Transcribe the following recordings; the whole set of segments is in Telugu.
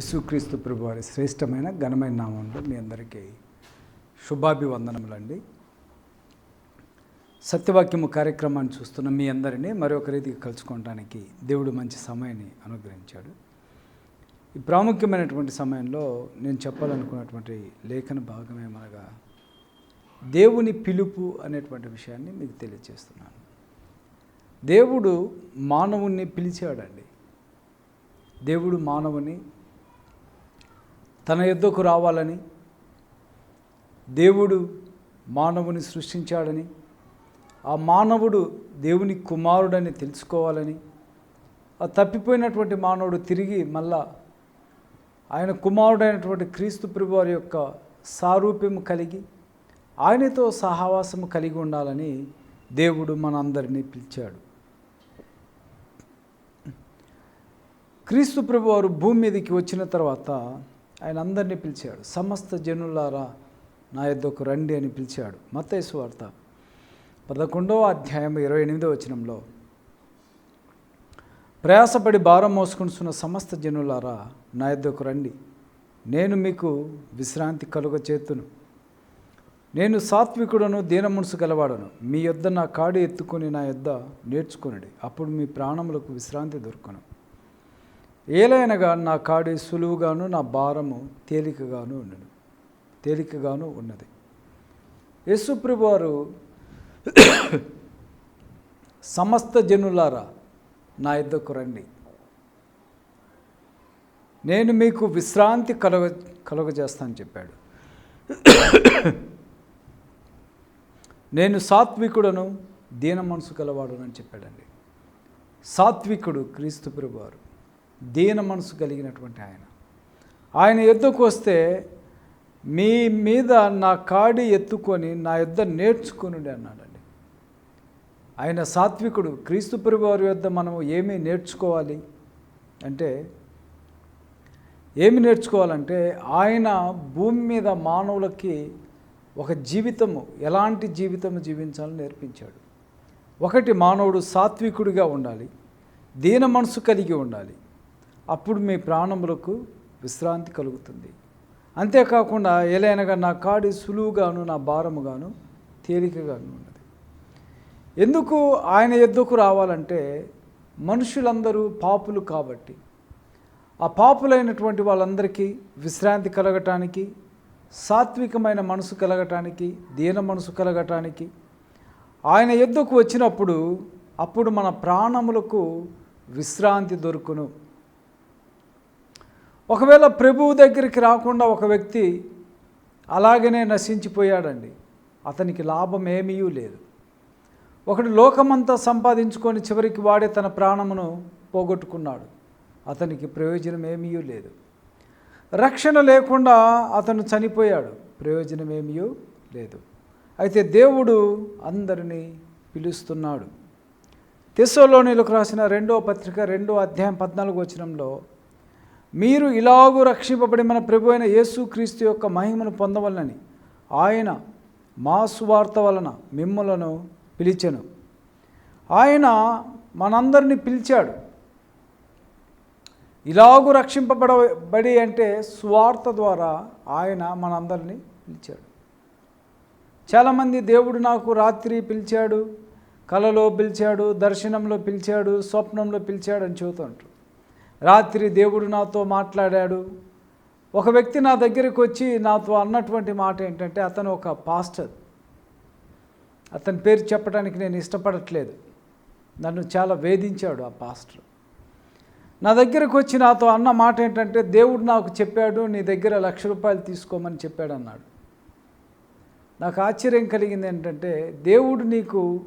యేసుక్రీస్తు ప్రభు వారి శ్రేష్టమైన ఘనమైన నామంలో మీ అందరికీ శుభాభివందనములండి. సత్యవాక్యము కార్యక్రమాన్ని చూస్తున్న మీ అందరినీ మరొక రీతికి కలుసుకోవడానికి దేవుడు మంచి సమయాన్ని అనుగ్రహించాడు. ఈ ప్రాముఖ్యమైనటువంటి సమయంలో నేను చెప్పాలనుకున్నటువంటి లేఖన భాగం ఏమనగా దేవుని పిలుపు అనేటువంటి విషయాన్ని మీకు తెలియజేస్తున్నాను దేవుడు మానవుణ్ణి పిలిచాడండి. దేవుడు మానవుని తన యుద్ధకు రావాలని దేవుడు మానవుని సృష్టించాడని ఆ మానవుడు దేవుని కుమారుడని తెలుసుకోవాలని ఆ తప్పిపోయినటువంటి మానవుడు తిరిగి మళ్ళా ఆయన కుమారుడైనటువంటి క్రీస్తు ప్రభువారి యొక్క సారూప్యము కలిగి ఆయనతో సహవాసము కలిగి ఉండాలని దేవుడు మనందరినీ పిలిచాడు. క్రీస్తు ప్రభువారు భూమి మీదకి వచ్చిన తర్వాత ఆయన అందరినీ పిలిచాడు. సమస్త జనులారా నా యొద్దకు రండి అని పిలిచాడు. మత్తైసు వార్త పదకొండవ అధ్యాయం ఇరవై ఎనిమిదో వచనంలో ప్రయాసపడి భారం మోసుకుంటున్న సమస్త జనులారా నా యొద్దకు రండి. నేను మీకు విశ్రాంతి కలుగ చేతును. నేను సాత్వికుడను దీనమునుసు గలవాడను. మీ యొద్ద నా కాడి ఎత్తుకొని నా యొద్ద నేర్చుకునడి. అప్పుడు మీ ప్రాణములకు విశ్రాంతి దొరుకును. ఏలైనగా నా కాడి సులువుగాను నా భారము తేలికగాను ఉన్నది. తేలికగాను ఉన్నది. యేసుప్రభు వారు సమస్త జనులారా నా ఇద్దకు రండి. నేను మీకు విశ్రాంతి కలగ కలుగజేస్తానని చెప్పాడు. నేను సాత్వికుడను దీన మనసు కలవాడునని చెప్పాడండి. సాత్వికుడు క్రీస్తు ప్రభువారు. దీన మనసు కలిగినటువంటి ఆయన. ఆయన యుద్ధకు వస్తే మీ మీద నా కాడి ఎత్తుకొని నా యుద్ధ నేర్చుకుని అన్నాడండి. ఆయన సాత్వికుడు క్రీస్తు ప్రభు వారి యొద్ద మనం ఏమి నేర్చుకోవాలి? అంటే ఏమి నేర్చుకోవాలంటే ఆయన భూమి మీద మానవులకి ఒక జీవితము ఎలాంటి జీవితము జీవించాలని నేర్పించాడు. ఒకటి మానవుడు సాత్వికుడిగా ఉండాలి దీన మనసు కలిగి ఉండాలి అప్పుడు మీ ప్రాణములకు విశ్రాంతి కలుగుతుంది. అంతేకాకుండా ఎలైనగా నా కాడి సులువుగాను నా భారముగాను తేలికగాను ఉన్నది. ఎందుకు ఆయన ఎద్దుకు రావాలంటే మనుషులందరూ పాపులు కాబట్టి. ఆ పాపులైనటువంటి వాళ్ళందరికీ విశ్రాంతి కలగటానికి సాత్వికమైన మనసు కలగటానికి దీన మనసు కలగటానికి ఆయన ఎద్దుకు వచ్చినప్పుడు అప్పుడు మన ప్రాణములకు విశ్రాంతి దొరుకును. ఒకవేళ ప్రభువు దగ్గరికి రాకుండా ఒక వ్యక్తి అలాగనే నశించిపోయాడండి అతనికి లాభం ఏమీ లేదు. ఒకడు లోకమంతా సంపాదించుకొని చివరికి వాడే తన ప్రాణమును పోగొట్టుకున్నాడు అతనికి ప్రయోజనం ఏమీ లేదు. రక్షణ లేకుండా అతను చనిపోయాడు ప్రయోజనం ఏమీ లేదు. అయితే దేవుడు అందరినీ పిలుస్తున్నాడు. తెస్సోలోనిలకు రాసిన రెండో పత్రిక రెండో అధ్యాయం పద్నాలుగు వచనంలో మీరు ఇలాగూ రక్షింపబడి మన ప్రభు అయిన యేసుక్రీస్తు యొక్క మహిమను పొందవలనని ఆయన మా సువార్త వలన మిమ్మలను పిలిచెను. ఆయన మనందరినీ పిలిచాడు. ఇలాగూ రక్షింపబడబడి అంటే సువార్త ద్వారా ఆయన మనందరినీ పిలిచాడు. చాలామంది దేవుడు నాకు రాత్రి పిలిచాడు కలలో పిలిచాడు దర్శనంలో పిలిచాడు స్వప్నంలో పిలిచాడు అని చెబుతుంటారు రాత్రి దేవుడు నాతో మాట్లాడాడు. ఒక వ్యక్తి నా దగ్గరికి వచ్చి నాతో అన్నటువంటి మాట ఏంటంటే అతను ఒక పాస్టర్. అతని పేరు చెప్పడానికి నేను ఇష్టపడట్లేదు. నన్ను చాలా వేధించాడు ఆ పాస్టర్. నా దగ్గరకు వచ్చి నాతో అన్న మాట ఏంటంటే దేవుడు నాకు చెప్పాడు నీ దగ్గర లక్ష రూపాయలు తీసుకోమని చెప్పాడు అన్నాడు నాకు ఆశ్చర్యం కలిగింది ఏంటంటే దేవుడు నీకు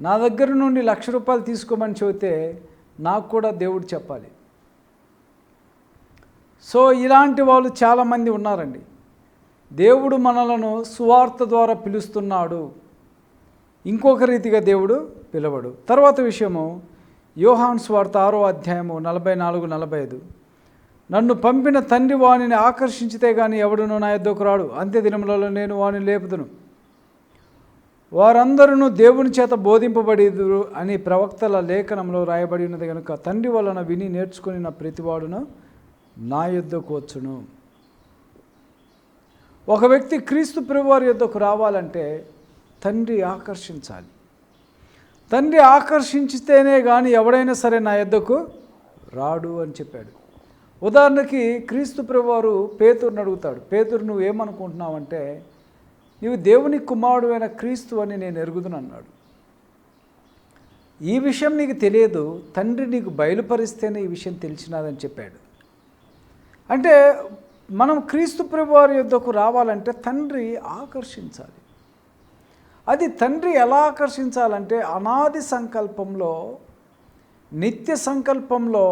నా దగ్గర నుండి లక్ష రూపాయలు తీసుకోమని చెబితే నాకు కూడా దేవుడు చెప్పాలి. సో ఇలాంటి వాళ్ళు చాలామంది ఉన్నారండి. దేవుడు మనలను సువార్త ద్వారా పిలుస్తున్నాడు. ఇంకొక రీతిగా దేవుడు పిలవడు. తర్వాత విషయము యోహాన్ స్వార్త ఆరో అధ్యాయము నలభై నాలుగు నలభై ఐదు. నన్ను పంపిన తండ్రి వాణిని ఆకర్షించితే కానీ ఎవడును నా యొద్దకు రాడు. అంత్య దినములలో నేను వాణిని లేపుదును. వారందరూ దేవుని చేత బోధింపబడేదురు అని ప్రవక్తల లేఖనంలో రాయబడి ఉన్నది కనుక తండ్రి వలన విని నేర్చుకుని నా ప్రతివాడును నా యుద్ధకు వచ్చును. ఒక వ్యక్తి క్రీస్తు ప్రభువారి యుద్ధకు రావాలంటే తండ్రి ఆకర్షించాలి. తండ్రి ఆకర్షించితేనే కానీ ఎవడైనా సరే నా యుద్ధకు రాడు అని చెప్పాడు. ఉదాహరణకి క్రీస్తు ప్రభువారు పేతురుని అడుగుతాడు పేతురు నువ్వు ఏమనుకుంటున్నావంటే నీవు దేవుని కుమారుడు అయిన క్రీస్తు అని నేను ఎరుగుదును అన్నాడు. ఈ విషయం నీకు తెలియదు తండ్రి నీకు బయలుపరిస్తేనే ఈ విషయం తెలిసినాదని చెప్పాడు. అంటే మనం క్రీస్తు ప్రభువారి యుద్ధకు రావాలంటే తండ్రి ఆకర్షించాలి. అది తండ్రి ఎలా ఆకర్షించాలంటే అనాది సంకల్పంలో నిత్య సంకల్పంలో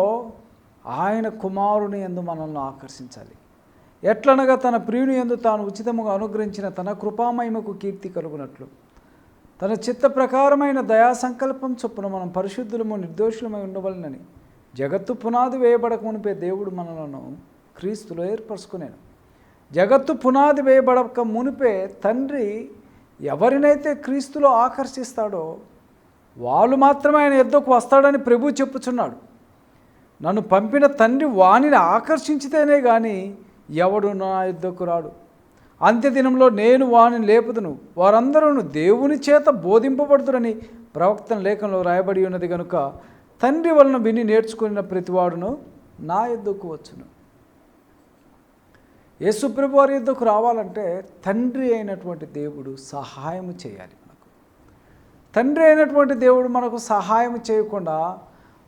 ఆయన కుమారుని ఎందు మనల్ని ఆకర్షించాలి. ఎట్లనగా తన ప్రియుని ఎందు తాను ఉచితముగా అనుగ్రహించిన తన కృపామహిమకు కీర్తి కలుగునట్లు. తన చిత్త ప్రకారమైన దయా సంకల్పం చొప్పున మనం పరిశుద్ధులము నిర్దోషులమై ఉండవలనని జగత్తు పునాది వేయబడక మునిపే దేవుడు మనలను క్రీస్తులో ఏర్పరచుకునేను. జగత్తు పునాది వేయబడక మునిపే తండ్రి ఎవరినైతే క్రీస్తులో ఆకర్షిస్తాడో వాళ్ళు మాత్రమే ఆయన యుద్ధకు వస్తాడని ప్రభు చెప్పుచున్నాడు. నన్ను పంపిన తండ్రి వాణిని ఆకర్షించితేనే కానీ ఎవడు నా యుద్ధకు రాడు. అంత్యదినంలో నేను వాణిని లేపుదును. వారందరూ దేవుని చేత బోధింపబడుతురని ప్రవక్తన లేఖంలో రాయబడి ఉన్నది కనుక తండ్రి వలన విని నేర్చుకున్న ప్రతివాడును నా యుద్ధకు వచ్చును. యేసుప్రభు వారి యుద్ధకు రావాలంటే తండ్రి అయినటువంటి దేవుడు సహాయం చేయాలి మనకు. తండ్రి అయినటువంటి దేవుడు మనకు సహాయం చేయకుండా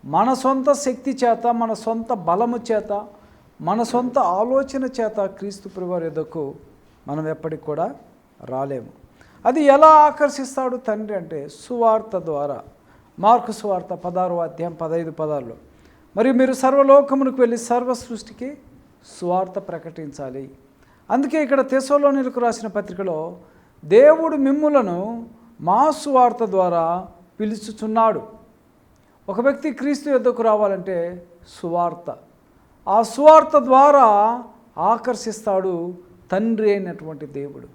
మన సొంత శక్తి చేత మన సొంత బలము చేత మన సొంత ఆలోచన చేత క్రీస్తు ప్రభువారి యుద్ధకు మనం ఎప్పటికి కూడా రాలేము. అది ఎలా ఆకర్షిస్తాడు తండ్రి అంటే సువార్త ద్వారా. మార్కు సువార్త పదారు అధ్యాయం పదహైదు పదాల్లో. మరియు మీరు సర్వలోకమునికి వెళ్ళి సర్వ సృష్టికి సువార్త ప్రకటించాలి. అందుకే ఇక్కడ తెసోలోనిలకు రాసిన పత్రికలో దేవుడు మిమ్ములను మా సువార్త ద్వారా పిలుచుచున్నాడు. ఒక వ్యక్తి క్రీస్తు యుద్ధకు రావాలంటే సువార్త. ఆ సువార్త ద్వారా ఆకర్షిస్తాడు తండ్రి అయినటువంటి దేవుడు.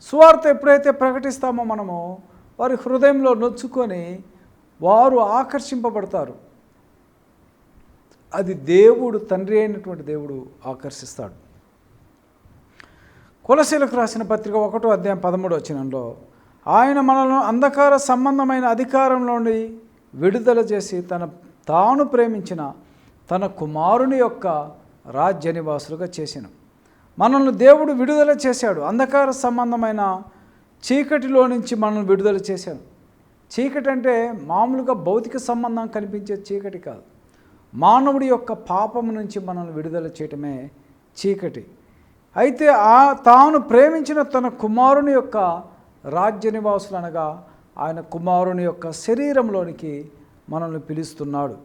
సువార్త ఎప్పుడైతే ప్రకటిస్తామో మనము వారి హృదయంలో నొచ్చుకొని వారు ఆకర్షింపబడతారు. అది దేవుడు తండ్రి అయినటువంటి దేవుడు ఆకర్షిస్తాడు. కులశీలకు రాసిన పత్రిక ఒకటో అధ్యాయం పదమూడు వచ్చినంలో ఆయన మనల్ని అంధకార సంబంధమైన అధికారంలోని నుండి విడుదల చేసి తన తాను ప్రేమించిన తన కుమారుని యొక్క రాజ్య నివాసులుగా చేసిన. మనల్ని దేవుడు విడుదల చేశాడు. అంధకార సంబంధమైన చీకటిలో నుంచి మనల్ని విడుదల చేశాడు. చీకటి అంటే మామూలుగా భౌతిక సంబంధం కనిపించే చీకటి కాదు. మానవుడి యొక్క పాపం నుంచి మనల్ని విడుదల చేయటమే చీకటి. అయితే ఆ తాను ప్రేమించిన తన కుమారుని యొక్క రాజ్య నివాసులు అనగా ఆయన కుమారుని యొక్క శరీరంలోనికి మనల్ని పిలుస్తున్నాడు.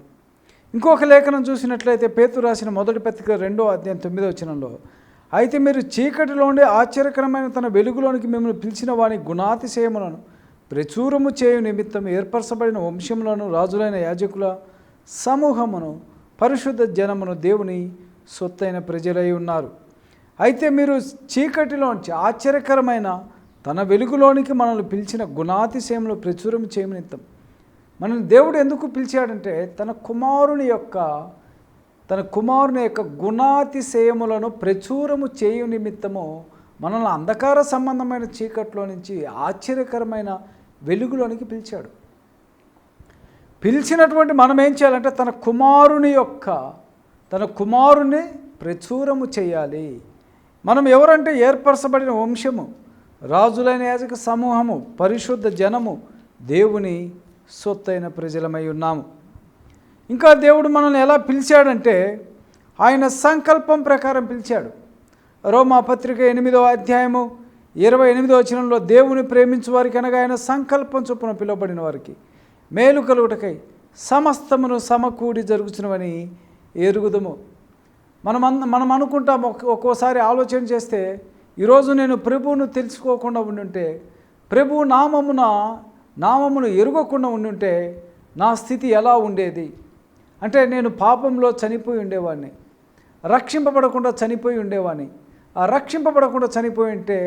ఇంకొక లేఖనం చూసినట్లయితే పేతు రాసిన మొదటి పత్రిక రెండో అధ్యాయం తొమ్మిదో వచనంలో అయితే మీరు చీకటిలో ఉండే ఆశ్చర్యకరమైన తన వెలుగులోనికి మిమ్మల్ని పిలిచిన వాని గుణాతిశయములను ప్రచురము చేయు నిమిత్తం ఏర్పరచబడిన వంశంలోను రాజులైన యాజకుల సమూహమును పరిశుద్ధ జనమును దేవుని సొత్తైన ప్రజలై ఉన్నారు. అయితే మీరు చీకటిలోంచి ఆశ్చర్యకరమైన తన వెలుగులోనికి మనల్ని పిలిచిన గుణాతిశయంలో ప్రచురం చేయమనిత్తం మనల్ని దేవుడు ఎందుకు పిలిచాడంటే తన కుమారుని యొక్క తన కుమారుని యొక్క గుణాతిశయములను ప్రచురము చేయు నిమిత్తము మనల్ని అంధకార సంబంధమైన చీకట్లో నుంచి ఆశ్చర్యకరమైన వెలుగులోనికి పిలిచాడు. పిలిచినటువంటి మనం ఏం చేయాలంటే తన కుమారుని యొక్క తన కుమారుని ప్రచురము చేయాలి. మనం ఎవరంటే ఏర్పరచబడిన వంశము రాజులైన యాజక సమూహము పరిశుద్ధ జనము దేవుని సొత్తైన ప్రజలమై ఉన్నాము. ఇంకా దేవుడు మనల్ని ఎలా పిలిచాడంటే ఆయన సంకల్పం ప్రకారం పిలిచాడు. రోమా పత్రిక ఎనిమిదో అధ్యాయము ఇరవై ఎనిమిదో వచనంలో దేవుని ప్రేమించు వారికి అనగా ఆయన సంకల్పం చొప్పున పిలువబడిన వారికి. మేలు కలుగుటకై సమస్తమును సమకూడి జరుగుతున్నవని ఎరుగుదము మనం అన్ మనం అనుకుంటాం ఒక్కోసారి ఆలోచన చేస్తే ఈరోజు నేను ప్రభువును తెలుసుకోకుండా ఉండుంటే ప్రభు నామమున నామమును ఎరుగకుండా ఉండుంటే నా స్థితి ఎలా ఉండేది? అంటే నేను పాపంలో చనిపోయి ఉండేవాడిని రక్షింపబడకుండా చనిపోయి ఉండేవాడిని ఆ రక్షింపబడకుండా చనిపోయి ఉంటే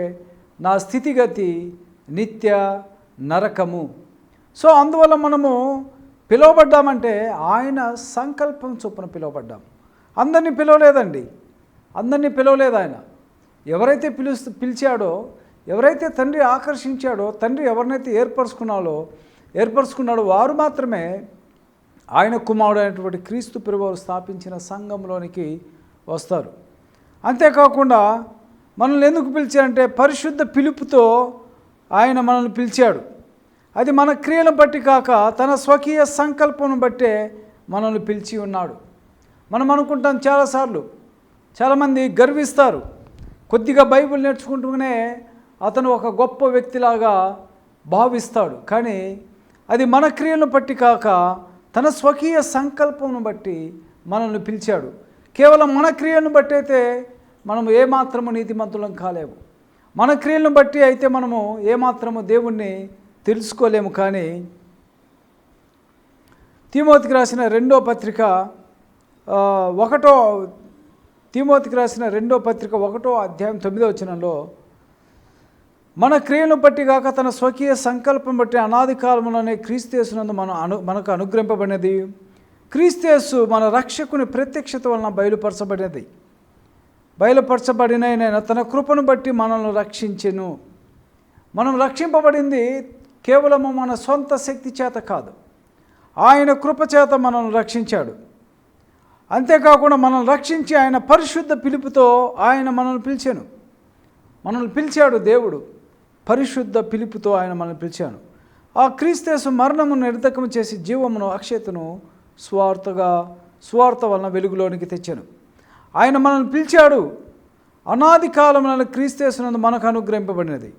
నా స్థితిగతి నిత్య నరకము. సో అందువల్ల మనము పిలువబడ్డామంటే ఆయన సంకల్పం చొప్పున పిలువబడ్డాం. అందరినీ పిలవలేదండి. అందరినీ పిలవలేదు ఆయన. ఎవరైతే పిలుస్తూ పిలిచాడో ఎవరైతే తండ్రి ఆకర్షించాడో తండ్రి ఎవరినైతే ఏర్పరచుకున్నాడో ఏర్పరచుకున్నాడో వారు మాత్రమే ఆయన కుమారుడు అయినటువంటి క్రీస్తు పిరువారు స్థాపించిన సంఘంలోనికి వస్తారు. అంతేకాకుండా మనల్ని ఎందుకు పిలిచారంటే పరిశుద్ధ పిలుపుతో ఆయన మనల్ని పిలిచాడు. అది మన క్రియలను బట్టి కాక తన స్వకీయ సంకల్పం బట్టే మనల్ని పిలిచి ఉన్నాడు. మనం అనుకుంటాం చాలాసార్లు చాలామంది గర్విస్తారు. కొద్దిగా బైబిల్ నేర్చుకుంటూనే అతను ఒక గొప్ప వ్యక్తిలాగా భావిస్తాడు. కానీ అది మన క్రియలను బట్టి కాక తన స్వకీయ సంకల్పంను బట్టి మనల్ని పిలిచాడు. కేవలం మన క్రియలను బట్టి అయితే మనము ఏమాత్రము నీతిమంతులం కాలేము. మన క్రియలను బట్టి అయితే మనము ఏమాత్రము దేవుణ్ణి తెలుసుకోలేము కానీ తిమోతికి రాసిన రెండో పత్రిక ఒకటో తిమోతికి రాసిన రెండో పత్రిక ఒకటో అధ్యాయం తొమ్మిదో వచనంలో మన క్రియను బట్టి కాక తన స్వకీయ సంకల్పం బట్టి అనాది కాలంలోనే క్రీస్తేసునందు మన అను మనకు అనుగ్రహింపబడినది. క్రీస్తేసు మన రక్షకుని ప్రత్యక్షత వలన బయలుపరచబడినది. బయలుపరచబడిన తన కృపను బట్టి మనల్ని రక్షించెను. మనం రక్షింపబడింది కేవలము మన సొంత శక్తి చేత కాదు. ఆయన కృపచేత మనల్ని రక్షించాడు. అంతేకాకుండా మనల్ని రక్షించి ఆయన పరిశుద్ధ పిలుపుతో ఆయన మనల్ని పిలిచాను. మనల్ని పిలిచాడు దేవుడు. పరిశుద్ధ పిలుపుతో ఆయన మనల్ని పిలిచాను. ఆ క్రీస్తేసు మరణమును నిర్ధకం చేసి జీవమును అక్షయతను స్వార్థగా స్వార్థ వలన వెలుగులోనికి తెచ్చాను. ఆయన మనల్ని పిలిచాడు. అనాది కాలమున క్రీస్తేసునందు మనకు అనుగ్రహింపబడినది.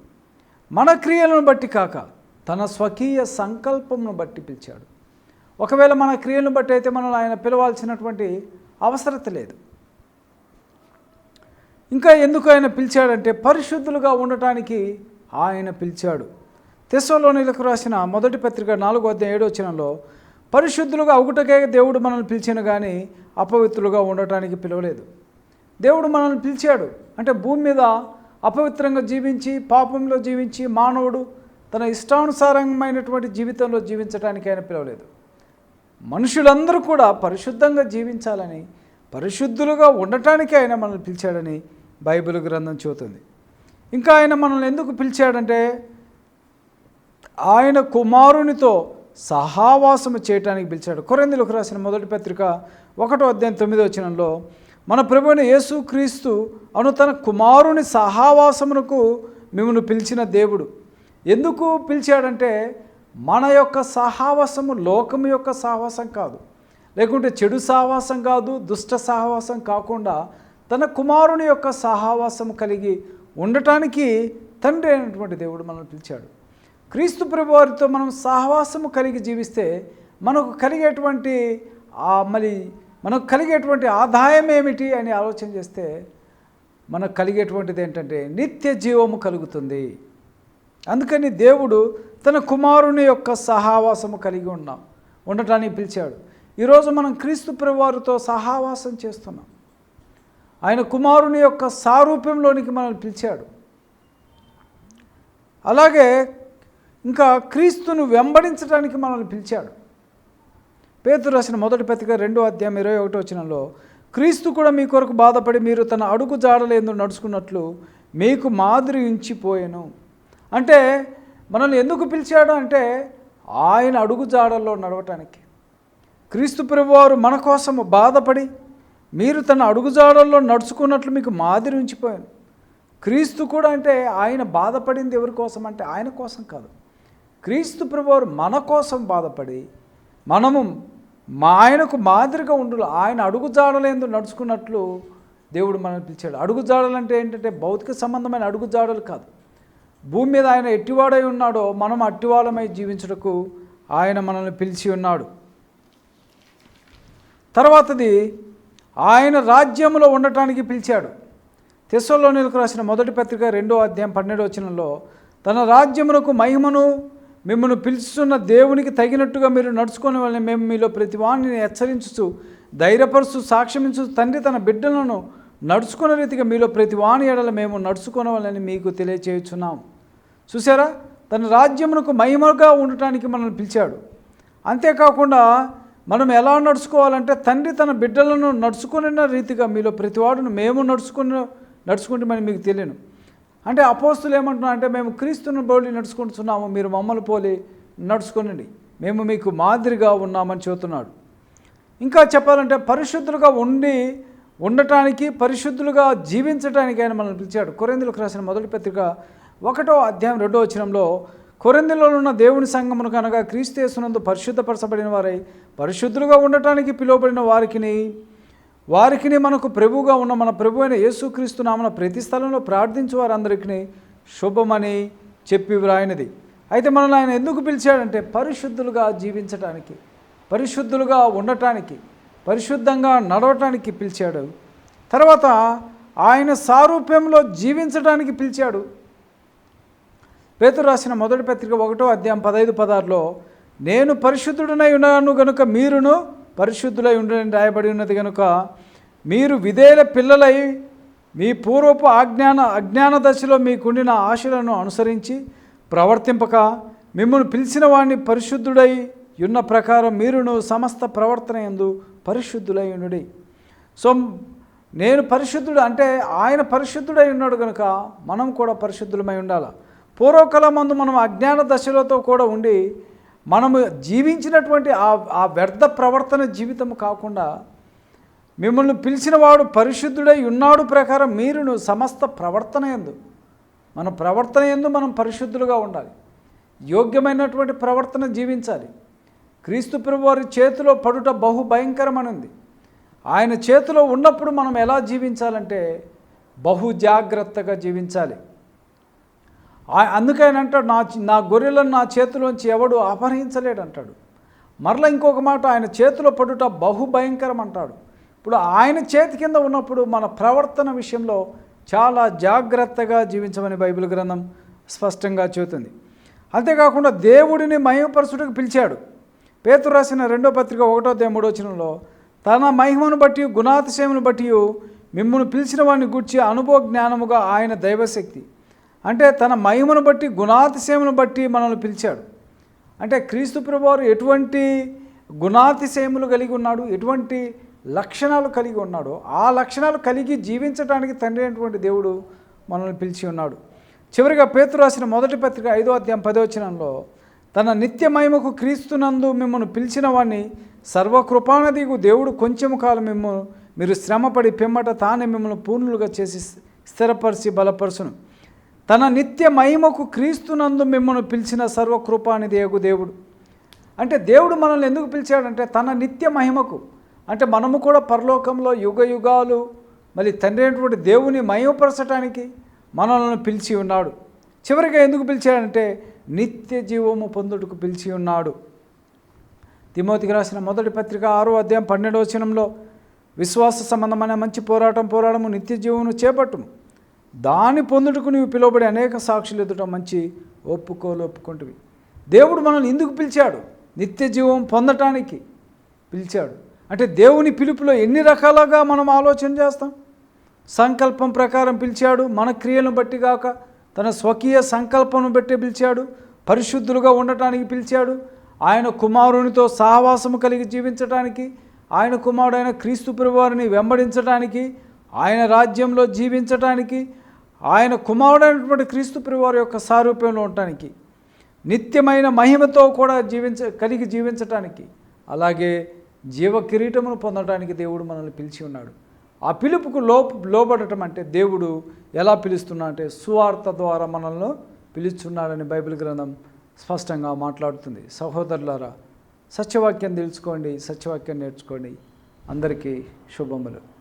మన క్రియలను బట్టి కాక తన స్వకీయ సంకల్పమును బట్టి పిలిచాడు. ఒకవేళ మన క్రియలను బట్టి అయితే మనల్ని ఆయన పిలవాల్సినటువంటి అవసరత లేదు. ఇంకా ఎందుకు ఆయన పిలిచాడంటే పరిశుద్ధులుగా ఉండటానికి ఆయన పిలిచాడు. తెస్సలోనిలకు రాసిన మొదటి పత్రిక నాలుగో అధ్యాయం ఏడో వచ్చినంలో పరిశుద్ధులుగా ఒకటకే దేవుడు మనల్ని పిలిచిన కానీ అపవిత్రులుగా ఉండటానికి పిలవలేదు. దేవుడు మనల్ని పిలిచాడు. అంటే భూమి మీద అపవిత్రంగా జీవించి పాపంలో జీవించి మానవుడు తన ఇష్టానుసారమైనటువంటి జీవితంలో జీవించడానికి ఆయన పిలవలేదు. మనుషులందరూ కూడా పరిశుద్ధంగా జీవించాలని పరిశుద్ధులుగా ఉండటానికి ఆయన మనల్ని పిలిచాడని బైబిల్ గ్రంథం చెబుతుంది. ఇంకా ఆయన మనల్ని ఎందుకు పిలిచాడంటే ఆయన కుమారునితో సహావాసము చేయటానికి పిలిచాడు. కొరందులకు రాసిన మొదటి పత్రిక ఒకటో అధ్యాయం తొమ్మిదో వచనంలో మన ప్రభువైన యేసు క్రీస్తు అను తన కుమారుని సహావాసమునకు మిమ్మల్ని పిలిచిన దేవుడు. ఎందుకు పిలిచాడంటే మన యొక్క సహవాసము లోకము యొక్క సహవాసం కాదు. లేకుంటే చెడు సహవాసం కాదు దుష్ట సహవాసం కాకుండా తన కుమారుని యొక్క సహవాసం కలిగి ఉండటానికి తండ్రి అయినటువంటి దేవుడు మనల్ని పిలిచాడు. క్రీస్తు ప్రభువారితో మనం సహవాసము కలిగి జీవిస్తే మనకు కలిగేటువంటి మరి మనకు కలిగేటువంటి ఆదాయం ఏమిటి అని ఆలోచన చేస్తే మనకు కలిగేటువంటిది ఏంటంటే నిత్య జీవము కలుగుతుంది. అందుకని దేవుడు తన కుమారుని యొక్క సహావాసము కలిగి ఉన్నాం. ఉండటానికి పిలిచాడు. ఈరోజు మనం క్రీస్తు ప్రభువారితో సహావాసం చేస్తున్నాం. ఆయన కుమారుని యొక్క సారూప్యంలోనికి మనల్ని పిలిచాడు. అలాగే ఇంకా క్రీస్తును వెంబడించడానికి మనల్ని పిలిచాడు. పేతురు రాసిన మొదటి పత్రిక రెండో అధ్యాయం ఇరవై ఒకటో వచ్చినలో క్రీస్తు కూడా మీ కొరకు బాధపడి మీరు తన అడుగు జాడలేందు నడుచుకున్నట్లు మీకు మాదిరి ఉంచిపోయాను. అంటే మనల్ని ఎందుకు పిలిచాడు అంటే ఆయన అడుగు జాడల్లో నడవటానికి. క్రీస్తు ప్రభువారు మన కోసము బాధపడి మీరు తన అడుగుజాడల్లో నడుచుకున్నట్లు మీకు మాదిరి ఉంచిపోయాను. క్రీస్తు కూడా అంటే ఆయన బాధపడింది ఎవరి కోసం అంటే ఆయన కోసం కాదు. క్రీస్తు ప్రభువారు మన కోసం బాధపడి మనము మా ఆయనకు మాదిరిగా ఉండు ఆయన అడుగుజాడలేందు నడుచుకున్నట్లు దేవుడు మనల్ని పిలిచాడు. అడుగుజాడలు అంటే ఏంటంటే భౌతిక సంబంధమైన అడుగుజాడలు కాదు. భూమి మీద ఆయన ఎట్టివాడై ఉన్నాడో మనం అట్టివాళ్ళమై జీవించుటకు ఆయన మనల్ని పిలిచి ఉన్నాడు. తర్వాతది ఆయన రాజ్యంలో ఉండటానికి పిలిచాడు. తెస్సలోనిలకు రాసిన మొదటి పత్రిక రెండో అధ్యాయం పన్నెండో వచనంలో తన రాజ్యమునకు మహిమను మిమ్మల్ని పిలుచున్న దేవునికి తగినట్టుగా మీరు నడుచుకునే వాళ్ళని మేము మీలో ప్రతి వాణిని హెచ్చరించుతూ ధైర్యపరుస్తూ సాక్ష్యమించు తండ్రి తన బిడ్డలను నడుచుకున్న రీతిగా మీలో ప్రతి వాణి ఎడల మేము నడుచుకునవాలని మీకు తెలియచేయుచున్నాం. చూసారా తన రాజ్యమునకు మహిమగా ఉండటానికి మనల్ని పిలిచాడు. అంతేకాకుండా మనం ఎలా నడుచుకోవాలంటే తండ్రి తన బిడ్డలను నడుచుకున్న రీతిగా మీలో ప్రతివాడును మేము నడుచుకున్న నడుచుకుంటామని మీకు తెలియను. అంటే అపోస్తులు ఏమంటున్నా అంటే మేము క్రీస్తుని పోలి నడుచుకుంటున్నాము మీరు మమ్మల్ని పోలి నడుచుకునండి. మేము మీకు మాదిరిగా ఉన్నామని చెబుతున్నాడు. ఇంకా చెప్పాలంటే పరిశుద్ధులుగా ఉండి ఉండటానికి పరిశుద్ధులుగా జీవించడానికి ఆయన మనల్ని పిలిచాడు. కొరెందులకు రాసిన మొదటి పత్రిక ఒకటో అధ్యాయం రెండో వచనంలో కొరిందులో ఉన్న దేవుని సంఘమును కనుక క్రీస్తు పరిశుద్ధపరచబడిన వారై పరిశుద్ధులుగా ఉండటానికి పిలువబడిన వారికిని వారికిని మనకు ప్రభువుగా ఉన్న మన ప్రభు అయిన యేసుక్రీస్తు నామన ప్రతి స్థలంలో ప్రార్థించు వారందరికీ శుభమని చెప్పి వ్రాయినది. అయితే మనల్ని ఆయన ఎందుకు పిలిచాడంటే పరిశుద్ధులుగా జీవించటానికి పరిశుద్ధులుగా ఉండటానికి పరిశుద్ధంగా నడవటానికి పిలిచాడు. తర్వాత ఆయన సారూప్యంలో జీవించడానికి పిలిచాడు. పేతురు రాసిన మొదటి పత్రిక ఒకటో అధ్యాయం పదహైదు పదార్లో నేను పరిశుద్ధుడనై ఉన్నాను గనుక మీరును పరిశుద్ధులై ఉండని రాయబడి ఉన్నది కనుక మీరు విధేయుల పిల్లలై మీ పూర్వపు అజ్ఞాన అజ్ఞాన దశలో మీకుండిన ఆశలను అనుసరించి ప్రవర్తింపక మిమ్మల్ని పిలిచిన వాడిని పరిశుద్ధుడై ఉన్న ప్రకారం మీరును సమస్త ప్రవర్తన ఎందు పరిశుద్ధులై ఉండుడి సో నేను పరిశుద్ధుడు అంటే ఆయన పరిశుద్ధుడై ఉన్నాడు కనుక మనం కూడా పరిశుద్ధులమై ఉండాలి. పూర్వకాలం మందు మనం అజ్ఞాన దశలతో కూడా ఉండి మనము జీవించినటువంటి ఆ ఆ వ్యర్థ ప్రవర్తన జీవితం కాకుండా మిమ్మల్ని పిలిచిన వాడు పరిశుద్ధుడై ఉన్నాడు ప్రకారం మీరును సమస్త ప్రవర్తన ఎందు మన ప్రవర్తన ఎందు మనం పరిశుద్ధులుగా ఉండాలి. యోగ్యమైనటువంటి ప్రవర్తన జీవించాలి. క్రీస్తు ప్రభువారి చేతిలో పడుట బహు భయంకరమనుంది ఆయన చేతిలో ఉన్నప్పుడు మనం ఎలా జీవించాలంటే బహు జాగ్రత్తగా జీవించాలి. అందుకని అంటాడు నా నా గొర్రెలను నా చేతిలోంచి ఎవడు అపహరించలేడు అంటాడు మరలా ఇంకొక మాట ఆయన చేతిలో పడుట బహు భయంకరం అంటాడు ఇప్పుడు ఆయన చేతి కింద ఉన్నప్పుడు మన ప్రవర్తన విషయంలో చాలా జాగ్రత్తగా జీవించమని బైబిల్ గ్రంథం స్పష్టంగా చెబుతుంది. అంతేకాకుండా దేవుడిని మహిమపరచుటకు పిలిచాడు. పేతురు రాసిన రెండో పత్రిక ఒకటో దే మూడో వచనంలో తన మహిమను బట్టి గుణాతిశయమును బట్టి మిమ్మల్ని పిలిచిన వాడిని గూర్చి అనుభవ జ్ఞానముగా ఆయన దైవశక్తి. అంటే తన మహిమను బట్టి గుణాతిశయమును బట్టి మనల్ని పిలిచాడు. అంటే క్రీస్తు ప్రభువారు ఎటువంటి గుణాతిశయములు కలిగి ఉన్నాడు ఎటువంటి లక్షణాలు కలిగి ఉన్నాడు ఆ లక్షణాలు కలిగి జీవించడానికి తండ్రి అయినటువంటి దేవుడు మనల్ని పిలిచి ఉన్నాడు. చివరిగా పేతురు రాసిన మొదటి పత్రిక ఐదో అధ్యాయం పదవచనంలో తన నిత్య మహిమకు క్రీస్తునందు మిమ్మల్ని పిలిచిన వాడిని సర్వకృపానదిగు దేవుడు కొంచెము కాలం మిమ్మల్ని మీరు శ్రమపడి పిమ్మట తానే మిమ్మల్ని పూర్ణులుగా చేసి స్థిరపరిచి బలపరచును. తన నిత్య మహిమకు క్రీస్తునందు మిమ్మల్ని పిలిచిన సర్వకృపానిదేగు దేవుడు. అంటే దేవుడు మనల్ని ఎందుకు పిలిచాడంటే తన నిత్య మహిమకు అంటే మనము కూడా పరలోకంలో యుగ యుగాలు మళ్ళీ తండ్రి అయినటువంటి దేవుని మహిమపరచడానికి మనల్ని పిలిచి ఉన్నాడు. చివరిగా ఎందుకు పిలిచాడంటే నిత్య జీవము పొందుటకు పిలిచి ఉన్నాడు. తిమోతికి రాసిన మొదటి పత్రిక ఆరో అధ్యాయం పన్నెండవ వచనంలో విశ్వాస సంబంధమైన మంచి పోరాటం పోరాడము నిత్య జీవమును చేపట్టును దాని పొందుటకు నీవు పిలువబడి అనేక సాక్షులు ఎదుట మంచి ఒప్పుకోలు ఒప్పుకుంటువి. దేవుడు మనల్ని ఎందుకు పిలిచాడు? నిత్య జీవం పొందటానికి పిలిచాడు. అంటే దేవుని పిలుపులో ఎన్ని రకాలుగా మనం ఆలోచన చేస్తాం? సంకల్పం ప్రకారం పిలిచాడు మన క్రియలను బట్టి కాక తన స్వకీయ సంకల్పం బట్టి పిలిచాడు. పరిశుద్ధులుగా ఉండటానికి పిలిచాడు. ఆయన కుమారునితో సహవాసము కలిగి జీవించటానికి ఆయన కుమారుడైన క్రీస్తు ప్రభువారిని వెంబడించడానికి ఆయన రాజ్యంలో జీవించటానికి ఆయన కుమారుడైనటువంటి క్రీస్తు ప్రభువారి యొక్క సారూప్యంలో ఉండటానికి నిత్యమైన మహిమతో కూడా జీవించ కలిగి జీవించటానికి అలాగే జీవ కిరీటమును పొందడానికి దేవుడు మనల్ని పిలిచి ఉన్నాడు. ఆ పిలుపుకు లో లోబడటం అంటే దేవుడు ఎలా పిలుస్తున్నా అంటే సువార్త ద్వారా మనల్ని పిలుస్తున్నాడని బైబిల్ గ్రంథం స్పష్టంగా మాట్లాడుతుంది. సహోదరులారా సత్యవాక్యం తెలుసుకోండి సత్యవాక్యం నేర్చుకోండి. అందరికీ శుభములు.